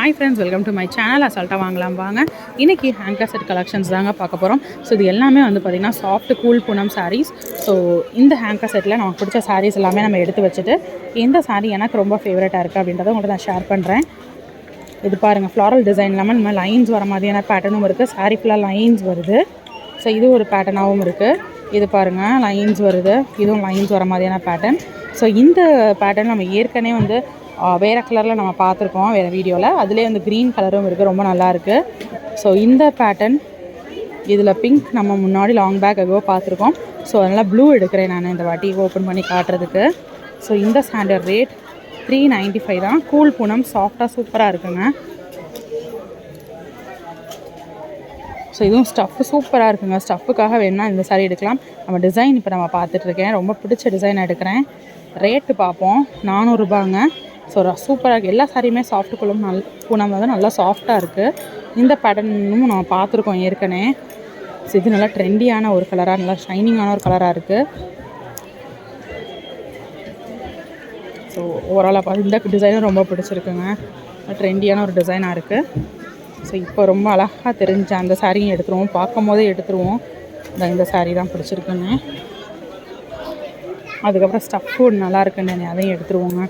Hi friends welcome to my channel அசால்ட்டாக வாங்கலாம் வாங்க. இன்றைக்கி ஹேங்கர் செட் கலெக்ஷன்ஸ் தாங்க பார்க்க போகிறோம் ஸோ இது எல்லாமே வந்து பார்த்திங்கன்னா soft cool Poonam saris so இந்த ஹேங்கர் செட்டில் நமக்கு பிடிச்ச சாரீஸ் எல்லாமே நம்ம எடுத்து வச்சுட்டு எந்த சாரீ எனக்கு ரொம்ப ஃபேவரட்டாக இருக்குது அப்படின்றத உங்கள்கிட்ட நான் ஷேர் பண்ணுறேன் இது பாருங்கள் ஃப்ளாரல் டிசைன் இல்லாமல் இந்த மாதிரி லைன்ஸ் வர மாதிரியான பேட்டர்னும் இருக்குது சாரீ ஃபுல்லாக லைன்ஸ் வருது. ஸோ இது ஒரு பேட்டர்னாகவும் இருக்குது இது பாருங்கள் லைன்ஸ் வருது. இதுவும் லைன்ஸ் வர மாதிரியான பேட்டர்ன் ஸோ இந்த பேட்டர்ன் நம்ம ஏற்கனவே வந்து வேறு கலரில் நம்ம பார்த்துருக்கோம் வேறு வீடியோவில் அதுலேயே வந்து க்ரீன் கலரும் இருக்குது ரொம்ப நல்லா இருக்குது ஸோ இந்த பேட்டர்ன் இதில் பிங்க் நம்ம முன்னாடி லாங் பேக் எகோ பார்த்துருக்கோம். ஸோ அதனால் ப்ளூ எடுக்கிறேன் நான் இந்த வாட்டி ஓப்பன் பண்ணி காட்டுறதுக்கு. ஸோ இந்த standard rate three ninety five தான். கூல் பூனம் சாஃப்டாக சூப்பராக இருக்குங்க. ஸோ இதுவும் ஸ்டஃப்பு சூப்பராக இருக்குங்க. ஸ்டஃப்புக்காக வேணால் இந்த சாரீ எடுக்கலாம். நம்ம டிசைன் இப்போ நம்ம பார்த்துட்ருக்கேன் ரொம்ப பிடிச்ச டிசைன் எடுக்கிறேன். ரேட்டு பார்ப்போம். நானூறுரூபாங்க ஸோ சூப்பராக இருக்குது எல்லா சாரியுமே சாஃப்ட் குளம் நல் பூனம் வந்து நல்லா சாஃப்டாக இருக்குது இந்த பேட்டர்னும் நம்ம பார்த்துருக்கோம் ஏற்கனவே. ஸோ இது நல்லா ட்ரெண்டியான ஒரு கலராக நல்லா ஷைனிங்கான ஒரு கலராக இருக்குது ஸோ ஓவராலாக பார்த்து இந்த டிசைனும் ரொம்ப பிடிச்சிருக்குங்க. ட்ரெண்டியான ஒரு டிசைனாக இருக்குது ஸோ இப்போ ரொம்ப அழகாக தெரிஞ்ச அந்த சாரியும் எடுத்துருவோம். பார்க்கும் போதே எடுத்துருவோம். இந்த இந்த சாரீ தான் பிடிச்சிருக்குங்க அதுக்கப்புறம் ஸ்டஃப் நல்லா இருக்குன்னு அதையும் எடுத்துருவோங்க.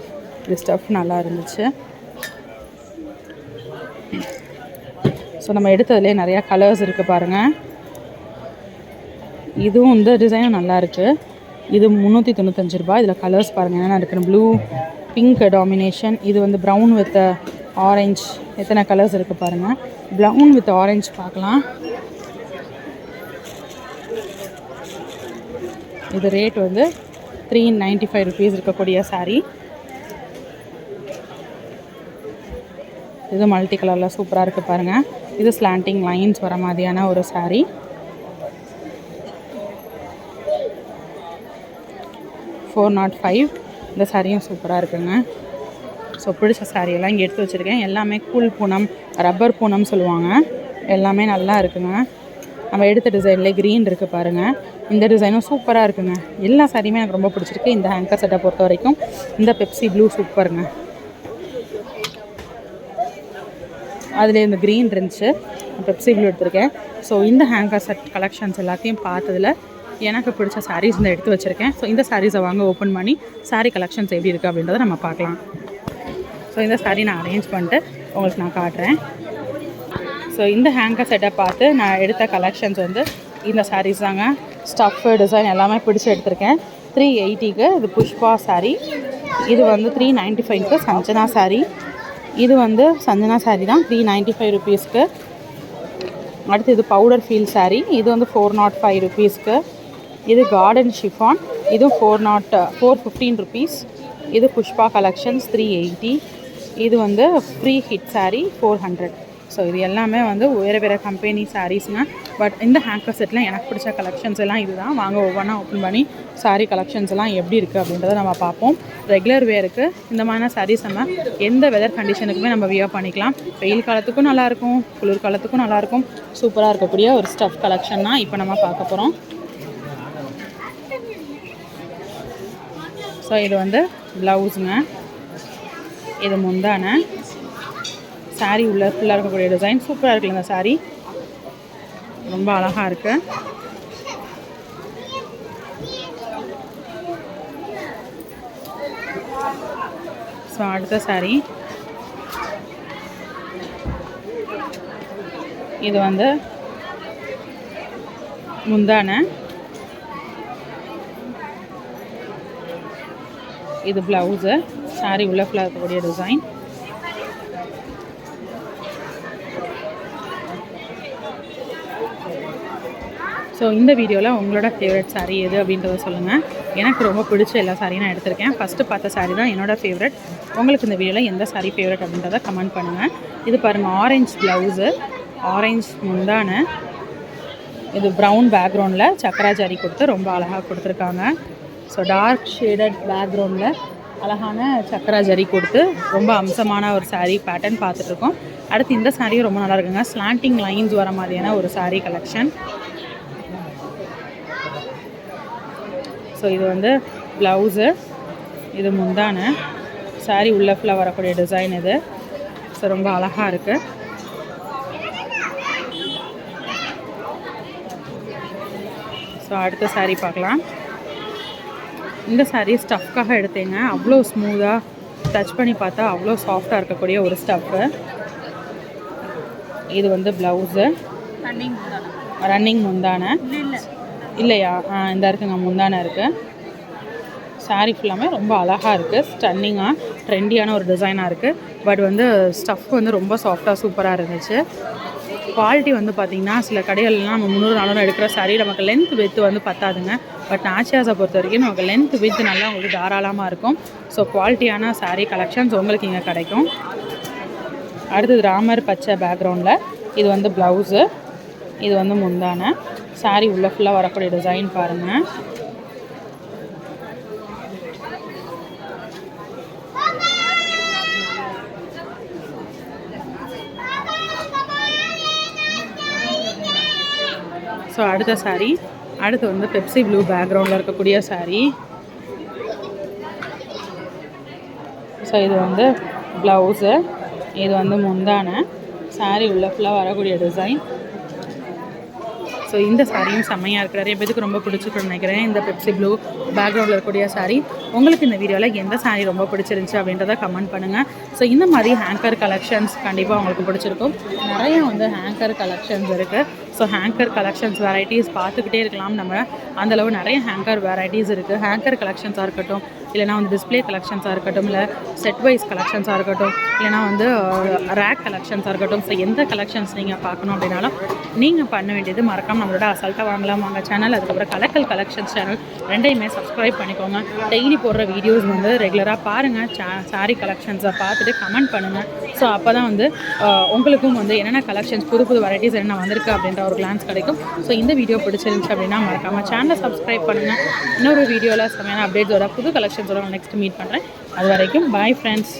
பேக்கரி ஸ்டஃப் நல்லா இருந்துச்சு. ஸோ நம்ம எடுத்ததுலேயே நிறையா கலர்ஸ் இருக்குது பாருங்கள் இதுவும் இந்த டிசைனும் நல்லா இருக்குது இது முந்நூற்றி தொண்ணூத்தஞ்சு ரூபாய். இதில் கலர்ஸ் பாருங்கள் என்னென்ன இருக்குன்னு. ப்ளூ பிங்க் டாமினேஷன் இது வந்து ப்ரௌன் வித் ஆரஞ்ச் எத்தனை கலர்ஸ் இருக்குது பாருங்கள் ப்ரௌன் வித் ஆரஞ்ச் பார்க்கலாம். இது ரேட் வந்து த்ரீ நைன்ட்டி ஃபைவ் ருபீஸ் இருக்கக்கூடிய சாரீ இது மல்டி கலரில் சூப்பராக இருக்குது பாருங்கள் இது ஸ்லாண்டிங் லைன்ஸ் வர மாதிரியான ஒரு சாரீ ஃபோர் நாட் ஃபைவ் இந்த சாரியும் சூப்பராக இருக்குங்க. ஸோ பிடிச்ச சாரியெல்லாம் எல்லாம் இங்கே எடுத்து வச்சுருக்கேன். எல்லாமே கூல் பூனம் ரப்பர் பூனம் சொல்லுவாங்க. எல்லாமே நல்லா இருக்குங்க. நம்ம எடுத்த டிசைன்லேயே க்ரீன் இருக்குது பாருங்கள் இந்த டிசைனும் சூப்பராக இருக்குங்க. எல்லா சாரியுமே எனக்கு ரொம்ப பிடிச்சிருக்கு. இந்த ஹேங்கர் செட்டை பொறுத்த வரைக்கும். இந்த பெப்சி ப்ளூ சூப்பருங்க. அதில் இந்த க்ரீன் இருந்துச்சு. பெப்சி ப்ளூ எடுத்திருக்கேன். ஸோ இந்த ஹேங்கர் செட் கலெக்ஷன்ஸ் எல்லாத்தையும் பார்த்ததில் எனக்கு பிடிச்ச சாரீஸ் இந்த எடுத்து வச்சுருக்கேன். ஸோ இந்த சாரீஸை வாங்க ஓப்பன் பண்ணி சாரீ கலெக்ஷன்ஸ் எப்படி இருக்குது அப்படின்றத நம்ம பார்க்கலாம். ஸோ இந்த சாரீ நான் அரேஞ்ச் பண்ணிட்டு உங்களுக்கு நான் காட்டுறேன். ஸோ இந்த ஹேங்கர் செட்டை பார்த்து நான் எடுத்த கலெக்ஷன்ஸ் வந்து இந்த சாரீஸ் தாங்க. ஸ்டஃப்பு டிசைன் எல்லாமே பிடிச்சி எடுத்திருக்கேன். த்ரீ எயிட்டிக்கு இது புஷ்பா சாரீ இது வந்து த்ரீ நைன்ட்டி ஃபைவ்க்கு சஞ்சனா சாரீ இது வந்து சஞ்சனா சாரீ தான். த்ரீ நைன்ட்டி ஃபைவ் ருபீஸ்க்கு அடுத்து இது பவுடர் ஃபீல் சாரீ இது வந்து ஃபோர் நாட் ஃபைவ் ருபீஸ்க்கு இது கார்டன் ஷிஃபான் இது four not four fifteen rupees இது புஷ்பா கலெக்ஷன்ஸ் த்ரீ எயிட்டி இது வந்து free hit sari four hundred so இது எல்லாமே வந்து வேறு வேறு கம்பெனி சாரீஸ்னால் பட் இந்த ஹேங்கர் செட்டில் எனக்கு பிடிச்ச கலெக்ஷன்ஸ் எல்லாம் இதுதான். வாங்க ஒவ்வொன்றா ஓப்பன் பண்ணி சாரீ கலெக்ஷன்ஸ் எல்லாம் எப்படி இருக்குது அப்படின்றத நம்ம பார்ப்போம். ரெகுலர் வேருக்கு இந்த மாதிரியான சாரீஸ் நம்ம எந்த வெதர் கண்டிஷனுக்குமே நம்ம வியர் பண்ணிக்கலாம். வெயில் காலத்துக்கும் நல்லாயிருக்கும் குளிர் காலத்துக்கும் நல்லாயிருக்கும் சூப்பராக இருக்கக்கூடிய ஒரு ஸ்டஃப் கலெக்ஷன் தான் இப்போ நம்ம பார்க்க போகிறோம் ஸோ இது வந்து ப்ளவுஸுங்க இது முந்தான. சாரீ உள்ள ஃபுல்லாக இருக்கக்கூடிய டிசைன் சூப்பராக இருக்குல்ல இந்த ரொம்ப அழகாக இருக்கு. ஸோ அடுத்த சாரி இது வந்து முந்தான. இது ப்ளவுஸு சாரி உள்ள ஃபுல்லாக இருக்கக்கூடிய டிசைன் ஸோ இந்த வீடியோவில் உங்களோட ஃபேவரட் சாரீ எது அப்படின்றத சொல்லுங்கள் எனக்கு ரொம்ப பிடிச்ச எல்லா சாரியும் நான் எடுத்திருக்கேன். ஃபஸ்ட்டு பார்த்த சாரீ தான் என்னோட ஃபேவரட் உங்களுக்கு இந்த வீடியோவில் எந்த saree ஃபேவரட் அப்படின்றத கமெண்ட் பண்ணுங்கள் இது பாருங்கள் ஆரஞ்சு ப்ளவுஸு ஆரஞ்சு முந்தான. இது ப்ரௌன் பேக்ரவுண்டில் சக்கரா கொடுத்து ரொம்ப அழகாக கொடுத்துருக்காங்க. ஸோ டார்க் ஷேடட் பேக்ரவுண்டில் அழகான சக்கரா ஜரி கொடுத்து ரொம்ப அம்சமான ஒரு saree பேட்டர்ன் பார்த்துட்ருக்கோம் அடுத்து இந்த சாரியும் ரொம்ப நல்லா இருக்குங்க. ஸ்லாண்டிங் லைன்ஸ் வர மாதிரியான ஒரு சாரீ கலெக்ஷன் ஸோ இது வந்து ப்ளவுஸு இது முந்தான. Saree உள்ள ஃபுல்லாக வரக்கூடிய டிசைன் இது. ஸோ ரொம்ப அழகாக இருக்குது ஸோ அடுத்த saree பார்க்கலாம். இந்த saree ஸ்டஃப்காக எடுத்தேங்க. அவ்வளோ ஸ்மூத்தாக டச் பண்ணி பார்த்தா அவ்வளோ சாஃப்டாக இருக்கக்கூடிய ஒரு ஸ்டஃப்பு இது வந்து ப்ளவுஸு ரன்னிங் முந்தான. இல்லையா? இந்த இருக்குங்க முந்தானை இருக்குது saree ஃபுல்லாமே ரொம்ப அழகாக இருக்குது ஸ்டன்னிங்காக ட்ரெண்டியான ஒரு டிசைனாக இருக்குது பட் வந்து ஸ்டஃப் வந்து ரொம்ப சாஃப்டாக சூப்பராக இருந்துச்சு. குவாலிட்டி வந்து பார்த்திங்கன்னா சில கடைகள்லாம் நம்ம முந்நூறு நானூறு எடுக்கிற சாரீ நமக்கு லென்த் வித்து வந்து பத்தாதுங்க. பட் நாச்சியாஸை பொறுத்த வரைக்கும் நமக்கு லென்த் வித்து நல்லா உங்களுக்கு தாராளமாக இருக்கும். ஸோ குவாலிட்டியான சாரீ கலெக்ஷன்ஸ் உங்களுக்கு இங்கே கிடைக்கும். அடுத்தது ராமர் பச்சை பேக்ரவுண்டில் இது வந்து ப்ளவுஸு இது வந்து முந்தானை. சாரி உள்ள ஃபுல்லாக வரக்கூடிய டிசைன் பாருங்கள் ஸோ அடுத்த சாரி அடுத்து வந்து பெப்சி ப்ளூ பேக்ரவுண்டில் இருக்கக்கூடிய சாரி ஸோ இது வந்து ப்ளவுஸு இது வந்து முந்தான. சாரி உள்ள ஃபுல்லாக வரக்கூடிய டிசைன் ஸோ இந்த சாரியும் செம்மையாக இருக்குது நிறைய பேருக்கு ரொம்ப பிடிச்சிருக்குன்னு நினைக்கிறேன். இந்த பெப்சி ப்ளூ பேக்ரவுண்டில் இருக்கக்கூடிய சாரீ உங்களுக்கு இந்த வீடியோவில் எந்த saree ரொம்ப பிடிச்சிருந்துச்சு அப்படின்றத கமெண்ட் பண்ணுங்கள் ஸோ இந்த மாதிரி ஹேங்கர் கலெக்ஷன்ஸ் கண்டிப்பாக உங்களுக்கு பிடிச்சிருக்கும். நிறைய வந்து ஹேங்கர் கலெக்ஷன்ஸ் இருக்குது ஸோ ஹேங்கர் கலெக்ஷன்ஸ் வெரைட்டிஸ் பார்த்துக்கிட்டே இருக்கலாம் நம்ம. அந்தளவு நிறைய ஹேங்கர் வெரைட்டிஸ் இருக்குது ஹேங்கர் கலெக்ஷன்ஸாக இருக்கட்டும் இல்லைனா வந்து டிஸ்பிளே கலெக்ஷன்ஸாக இருக்கட்டும் இல்லை செட் வைஸ் கலெக்ஷன்ஸாக இருக்கட்டும் இல்லைனா வந்து ரேக் கலெக்ஷன்ஸாக இருக்கட்டும். ஸோ எந்த கலெக்ஷன்ஸ் நீங்கள் பார்க்கணும் அப்படின்னாலும் நீங்கள் பண்ண வேண்டியது மறக்காம நம்மளோட அசால்ட்டாக வாங்கலாம். வாங்க சேனல் அதுக்கப்புறம் கலக்கல் கலெக்ஷன்ஸ் சேனல் ரெண்டையுமே சப்ஸ்கிரைப் பண்ணிக்கோங்க. டெய்லி போடுற வீடியோஸ் வந்து ரெகுலராக பாருங்கள் சா சாரீ கலெக்ஷன்ஸை பார்த்துட்டு கமெண்ட் பண்ணுங்கள் ஸோ அப்போ தான் வந்து உங்களுக்கும் வந்து என்னென்ன கலெக்ஷன்ஸ் புது புது வெரைட்டிஸ் என்ன வந்திருக்கு அப்படின்ற ஒரு கிளான்ஸ் கிடைக்கும். ஸோ இந்த வீடியோ பிடிச்சிருந்துச்சு அப்படின்னா மறக்காமல் சேனலை சப்ஸ்கிரைப் பண்ணுங்கள் இன்னொரு வீடியோவில் செமையான அப்டேட்ஸோட புது கலெக்ஷன் கலெக்ஷன்ஸோட நெக்ஸ்ட் மீட் பண்ணுறேன் அது வரைக்கும் பாய் ஃப்ரெண்ட்ஸ்